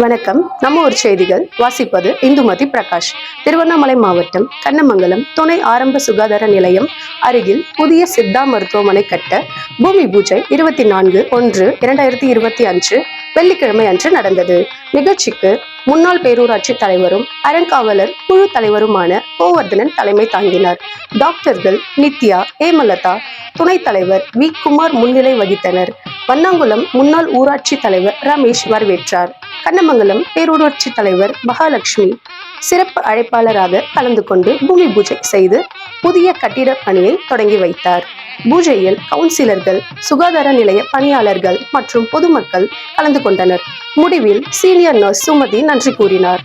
வணக்கம். நம்ம ஒரு செய்திகள். வாசிப்பது இந்துமதி பிரகாஷ். திருவண்ணாமலை மாவட்டம் கண்ணமங்கலம் துணை ஆரம்ப சுகாதார நிலையம் அருகில் புதிய சித்தா மருத்துவமனை கட்ட பூமி பூஜை இருபத்தி நான்கு ஒன்று இரண்டாயிரத்தி இருபத்தி அன்று வெள்ளிக்கிழமை அன்று நடந்தது. நிகழ்ச்சிக்கு முன்னாள் பேரூராட்சி தலைவரும் அறங்காவலர் குழு தலைவருமான கோவர்தனன் தலைமை தாங்கினார். டாக்டர்கள் நித்யா ஹேமலதா துணைத் தலைவர் வி. குமார் முன்னிலை வகித்தனர். வண்ணாங்குளம் முன்னாள் ஊராட்சி தலைவர் ரமேஷ் வரவேற்றார். கண்ணமங்கலம் பேரூராட்சி தலைவர் மகாலட்சுமி சிறப்பு அழைப்பாளராக கலந்து கொண்டு பூமி பூஜை செய்து புதிய கட்டிட பணியை தொடங்கி வைத்தார். பூஜையில் கவுன்சிலர்கள் சுகாதார நிலைய பணியாளர்கள் மற்றும் பொதுமக்கள் கலந்து கொண்டனர். முடிவில் சீனியர் நர்ஸ் சுமதி நன்றி கூறினார்.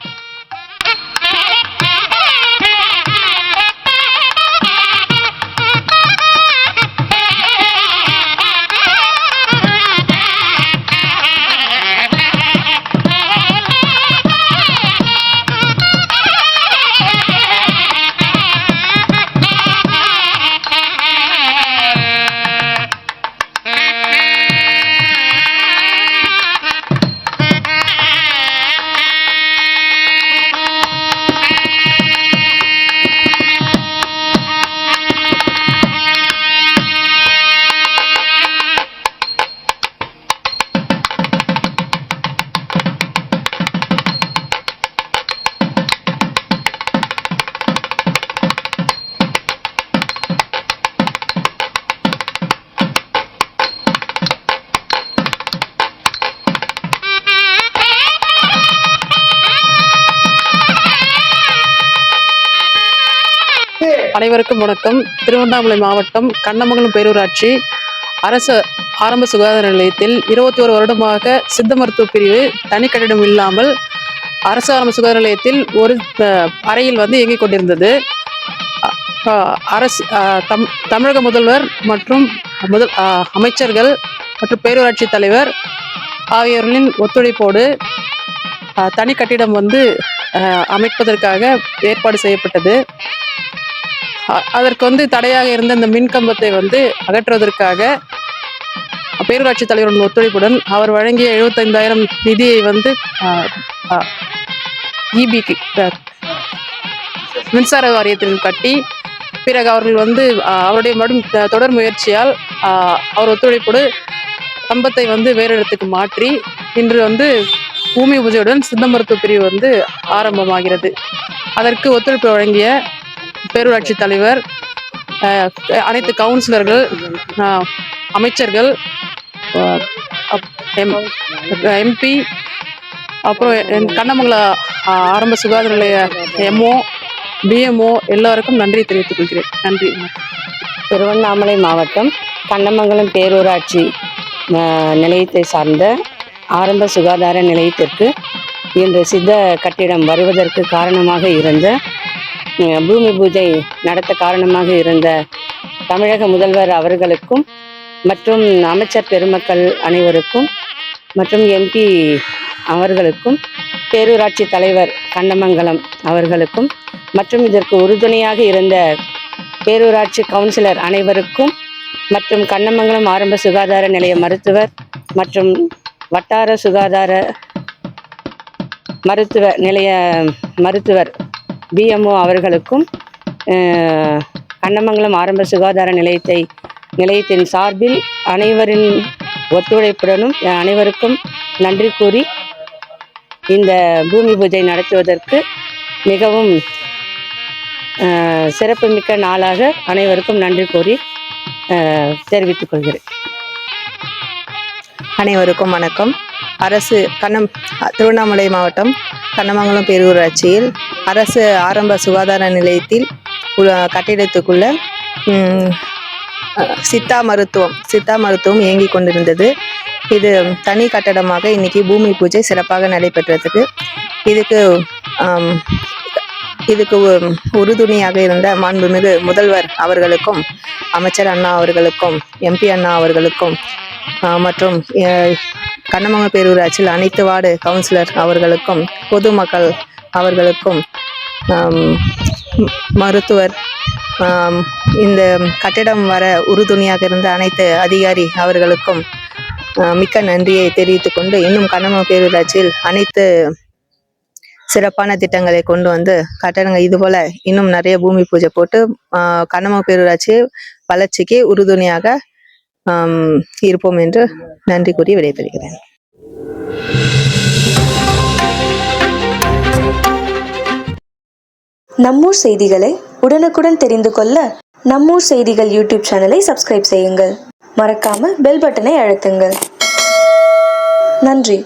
அனைவருக்கும் வணக்கம். திருவண்ணாமலை மாவட்டம் கண்ணமங்கலம் பேரூராட்சி அரசு ஆரம்ப சுகாதார நிலையத்தில் இருபத்தி ஒரு வருடமாக சித்த மருத்துவ பிரிவு தனி கட்டிடம் இல்லாமல் அரசு ஆரம்ப சுகாதார நிலையத்தில் ஒரு அறையில் வந்து இயங்கிக் கொண்டிருந்தது. அ- அரசு தம் தமிழக முதல்வர் மற்றும் முதல் அமைச்சர்கள் மற்றும் பேரூராட்சி தலைவர் ஆகியோர்களின் ஒத்துழைப்போடு தனி கட்டிடம் வந்து அமைப்பதற்காக ஏற்பாடு செய்யப்பட்டது. அதற்கு வந்து தடையாக இருந்த இந்த மின் கம்பத்தை வந்து அகற்றுவதற்காக பேரூராட்சி தலைவரின் ஒத்துழைப்புடன் அவர் வழங்கிய எழுபத்தைந்தாயிரம் நிதியை வந்து இபிக்கு மின்சார வாரியத்தில் கட்டி பிறகு அவர்கள் வந்து அவருடைய மறும் தொடர் முயற்சியால் அவர் ஒத்துழைப்போடு கம்பத்தை வந்து வேறு இடத்துக்கு மாற்றி இன்று வந்து பூமி பூஜையுடன் சித்த மருத்துவ பிரிவு வந்து ஆரம்பமாகிறது. அதற்கு ஒத்துழைப்பு வழங்கிய பேரூராட்சி தலைவர் அனைத்து கவுன்சிலர்கள் அமைச்சர்கள் அப்- எம் எம்பி அப்புறம் கண்ணமங்கல ஆரம்ப சுகாதார நிலைய எம்ஓ பிஎம்ஓ எல்லாருக்கும் நன்றி தெரிவித்துக் கொள்கிறேன். நன்றி. திருவண்ணாமலை மாவட்டம் கண்ணமங்கலம் பேரூராட்சி நிலையத்தை சார்ந்த ஆரம்ப சுகாதார நிலையத்திற்கு இன்று சித்த கட்டிடம் வருவதற்கு காரணமாக இருந்த பூமி பூஜை நடத்த காரணமாக இருந்த தமிழக முதல்வர் அவர்களுக்கும் மற்றும் அமைச்சர் பெருமக்கள் அனைவருக்கும் மற்றும் எம்பி அவர்களுக்கும் பேரூராட்சி தலைவர் கண்ணமங்கலம் அவர்களுக்கும் மற்றும் இதற்கு உறுதுணையாக இருந்த பேரூராட்சி கவுன்சிலர் அனைவருக்கும் மற்றும் கண்ணமங்கலம் ஆரம்ப சுகாதார நிலைய மருத்துவர் மற்றும் வட்டார சுகாதார மருத்துவ நிலைய மருத்துவர் பிஎம்ஓ அவர்களுக்கும் அன்னமங்கலம் கண்ணமங்கலம் ஆரம்ப சுகாதார நிலையத்தை நிலையத்தின் சார்பில் அனைவரின் ஒத்துழைப்புடனும் அனைவருக்கும் நன்றி கூறி இந்த பூமி பூஜை நடத்துவதற்கு மிகவும் சிறப்புமிக்க நாளாக அனைவருக்கும் நன்றி கூறி தெரிவித்துக் கொள்கிறேன். அனைவருக்கும் வணக்கம். அரசு கண்ணம் திருவண்ணாமலை மாவட்டம் கண்ணமங்கலம் பேரூராட்சியில் அரசு ஆரம்ப சுகாதார நிலையத்தில் கட்டிடத்துக்குள்ள சித்தா மருத்துவம் சித்தா மருத்துவம் இயங்கி கொண்டிருந்தது. இது தனி கட்டடமாக இன்னைக்கு பூமி பூஜை சிறப்பாக நடைபெற்றதுக்கு. இதுக்கு இதுக்கு உ- உறுதுணையாக இருந்த மாண்புமிகு முதல்வர் அவர்களுக்கும் அமைச்சர் அண்ணா அவர்களுக்கும் எம்பி அண்ணா அவர்களுக்கும் மற்றும் கண்ணமங்க பேரூராட்சியில் அனைத்து வார்டு கவுன்சிலர் அவர்களுக்கும் பொதுமக்கள் அவர்களுக்கும் மருத்துவர் இந்த கட்டிடம் வர உறுதுணையாக இருந்த அனைத்து அதிகாரி அவர்களுக்கும் மிக்க நன்றியை தெரிவித்துக் கொண்டு இன்னும் கண்ணமங்க பேரூராட்சியில் அனைத்து சிறப்பான திட்டங்களை கொண்டு வந்து கட்டணங்கள் இது போல இன்னும் நிறைய பூமி பூஜை போட்டு ஆஹ் பேரூராட்சி வளர்ச்சிக்கு உறுதுணையாக இருப்போம் என்று நன்றி கூறி விடைபெறுகிறேன். நம்மூர் செய்திகளை உடனுக்குடன் தெரிந்து கொள்ள நம்மூர் செய்திகள் யூடியூப் சேனலை சப்ஸ்கிரைப் செய்யுங்கள். மறக்காமல் பெல் பட்டனை அழுத்துங்கள். நன்றி.